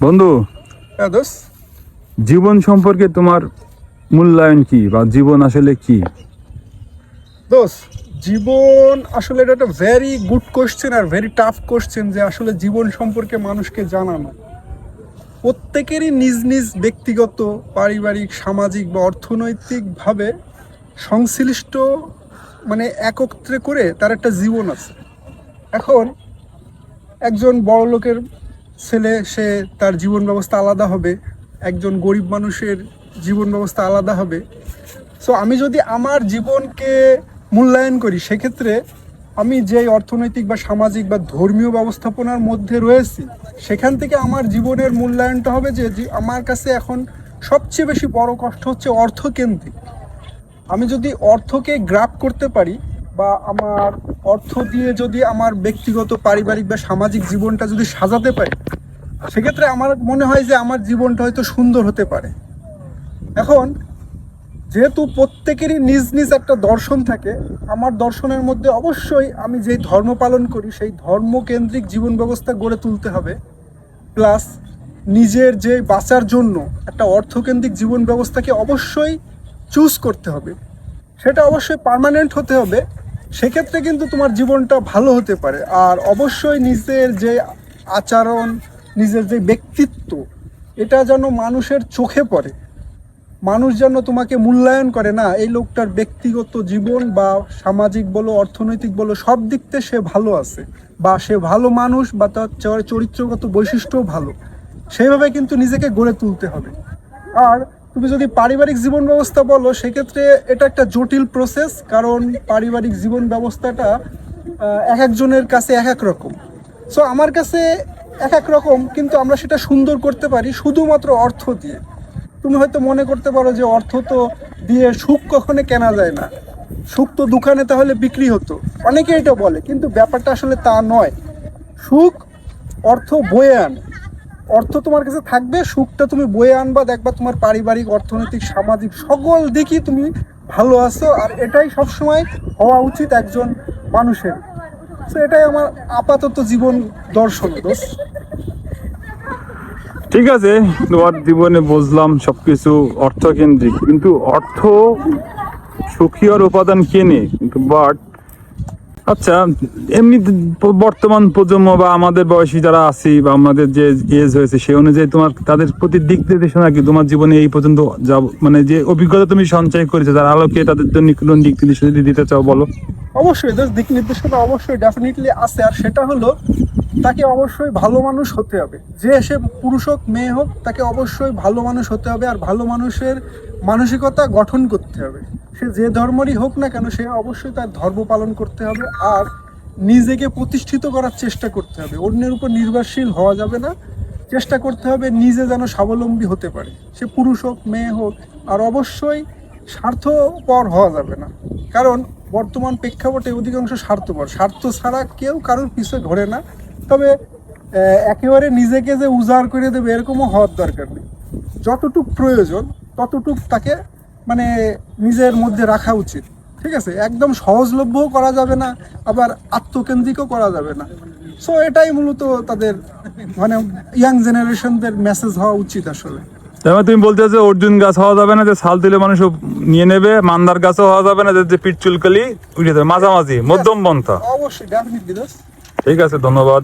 বন্ধু হ্যাঁ জীবন সম্পর্কে তোমার মূল্যায়ন কি বা জীবন আসলে কি? দোষ জীবন আসলে এটা একটা ভেরি গুড কোশ্চেন আর ভেরি টাফ কোশ্চেন যে আসলে জীবন সম্পর্কে মানুষকে জানানো। প্রত্যেকেরই নিজ নিজ ব্যক্তিগত পারিবারিক সামাজিক বা অর্থনৈতিকভাবে সংশ্লিষ্ট মানে একত্রে করে তার একটা জীবন আছে। এখন একজন বড় লোকের ছেলে, সে তার জীবন ব্যবস্থা আলাদা হবে, একজন গরিব মানুষের জীবন ব্যবস্থা আলাদা হবে। সো আমি যদি আমার জীবনকে মূল্যায়ন করি, সেক্ষেত্রে আমি যেই অর্থনৈতিক বা সামাজিক বা ধর্মীয় ব্যবস্থাপনার মধ্যে রয়েছি, সেখান থেকে আমার জীবনের মূল্যায়নটা হবে যে যে আমার কাছে এখন সবচেয়ে বেশি বড় কষ্ট হচ্ছে অর্থকেন্দ্রিক। আমি যদি অর্থকে গ্রাপ করতে পারি বা আমার অর্থ দিয়ে যদি আমার ব্যক্তিগত, পারিবারিক বা সামাজিক জীবনটা যদি সাজাতে পারি সেক্ষেত্রে আমার মনে হয় যে আমার জীবনটা হয়তো সুন্দর হতে পারে। এখন যেহেতু প্রত্যেকেরই নিজ নিজ একটা দর্শন থাকে, আমার দর্শনের মধ্যে অবশ্যই আমি যেই ধর্ম পালন করি, সেই ধর্মকেন্দ্রিক জীবন ব্যবস্থা গড়ে তুলতে হবে। প্লাস নিজের যে বাঁচার জন্য একটা অর্থকেন্দ্রিক জীবন ব্যবস্থাকে অবশ্যই চুজ করতে হবে। সেটা অবশ্যই পার্মানেন্ট হতে হবে। সেক্ষেত্রে কিন্তু তোমার জীবনটা ভালো হতে পারে। আর অবশ্যই নিজের যে আচরণ নিজের যে ব্যক্তিত্ব, এটা যেন মানুষের চোখে পড়ে। মানুষ যেন তোমাকে মূল্যায়ন করে, না, এই লোকটার ব্যক্তিগত জীবন বা সামাজিক বলো, অর্থনৈতিক বলো, সব দিক থেকে সে ভালো আছে বা সে ভালো মানুষ বা তার চরিত্রগত বৈশিষ্ট্যও ভালো। সেইভাবে কিন্তু নিজেকে গড়ে তুলতে হবে। আর তুমি যদি পারিবারিক জীবন ব্যবস্থা বলো, সেক্ষেত্রে এটা একটা জটিল প্রসেস কারণ পারিবারিক জীবন ব্যবস্থাটা এক একজনের কাছে এক এক রকম। সো আমার কাছে এক এক রকম, কিন্তু আমরা সেটা সুন্দর করতে পারি শুধুমাত্র অর্থ দিয়ে। তুমি হয়তো মনে করতে পারো যে অর্থ তো দিয়ে সুখ কখনো কেনা যায় না। সুখ তো দোকানে তাহলে বিক্রি হতো। অনেকে এটা বলে, কিন্তু ব্যাপারটা আসলে তা নয়। সুখ অর্থ বয়ে আনে। অর্থ তোমার কাছে থাকবে, সুখটা তুমি বয়ে আনবা, দেখবা তোমার পারিবারিক, অর্থনৈতিক, সামাজিক সকল দিকই তুমি ভালো আছো, আর এটাই সবসময় হওয়া উচিত একজন মানুষের। তো এটাই আমার আপাতত জীবন দর্শন দোষ ঠিক আছে, তোমার জীবনে বুঝলাম সবকিছু অর্থকেন্দ্রিক, কিন্তু অর্থ সুখী আর উপাদান কেনে কিন্তু বাট আচ্ছা এমনি বর্তমান প্রজন্ম বা আমাদের বয়সী যারা আছি বা আমাদের যে এজ হয়েছে সেই অনুযায়ী তোমার তাদের প্রতি দিক নির্দেশনা কি? তোমার জীবনে এই পর্যন্ত যাব মানে যে অভিজ্ঞতা তুমি সঞ্চয় করেছ, তার আলোকে তাদের জন্য কোনো দিক নির্দেশনা যদি দিতে চাও বলো? অবশ্যই দিক নির্দেশনা অবশ্যই ডেফিনেটলি আছে। আর সেটা হলো, তাকে অবশ্যই ভালো মানুষ হতে হবে। যে সে পুরুষ হোক, মেয়ে হোক, তাকে অবশ্যই ভালো মানুষ হতে হবে। আর ভালো মানুষের মানসিকতা গঠন করতে হবে। সে যে ধর্মরই হোক না কেন, সে অবশ্যই তার ধর্ম পালন করতে হবে আর নিজেকে প্রতিষ্ঠিত করার চেষ্টা করতে হবে। অন্যের উপর নির্ভরশীল হওয়া যাবে না। চেষ্টা করতে হবে নিজে যেন স্বাবলম্বী হতে পারে। সে পুরুষ হোক, মেয়ে হোক, আর অবশ্যই স্বার্থপর হওয়া যাবে না। কারণ বর্তমান প্রেক্ষাপটে অধিকাংশ স্বার্থপর। স্বার্থ ছাড়া কেউ কারোর পিছে ঘোরে না। তবে একেবারে নিজেকে যে উজাড় করে দেবে এরকমও হওয়ার দরকার নেই। যতটুক প্রয়োজন ততটুক তাকে মানে নিজের মধ্যে রাখা উচিত। ঠিক আছে? একদম সহজলভ্যও করা যাবে না আবার আত্মকেন্দ্রিকও করা যাবে না। সো এটাই মূলত তাদের মানে ইয়াং জেনারেশনদের মেসেজ হওয়া উচিত আসলে। তার মানে তুমি বলতে যে অর্জুন গাছ হওয়া যাবে না যে ছাল দিলে মানুষ নিয়ে নেবে মান্দার গাছও হওয়া যাবে না যে যে পিঠ চুলকালি উঠে যাবে। মাঝামাঝি মধ্যম পন্থা। অবশ্যই ঠিক আছে ধন্যবাদ।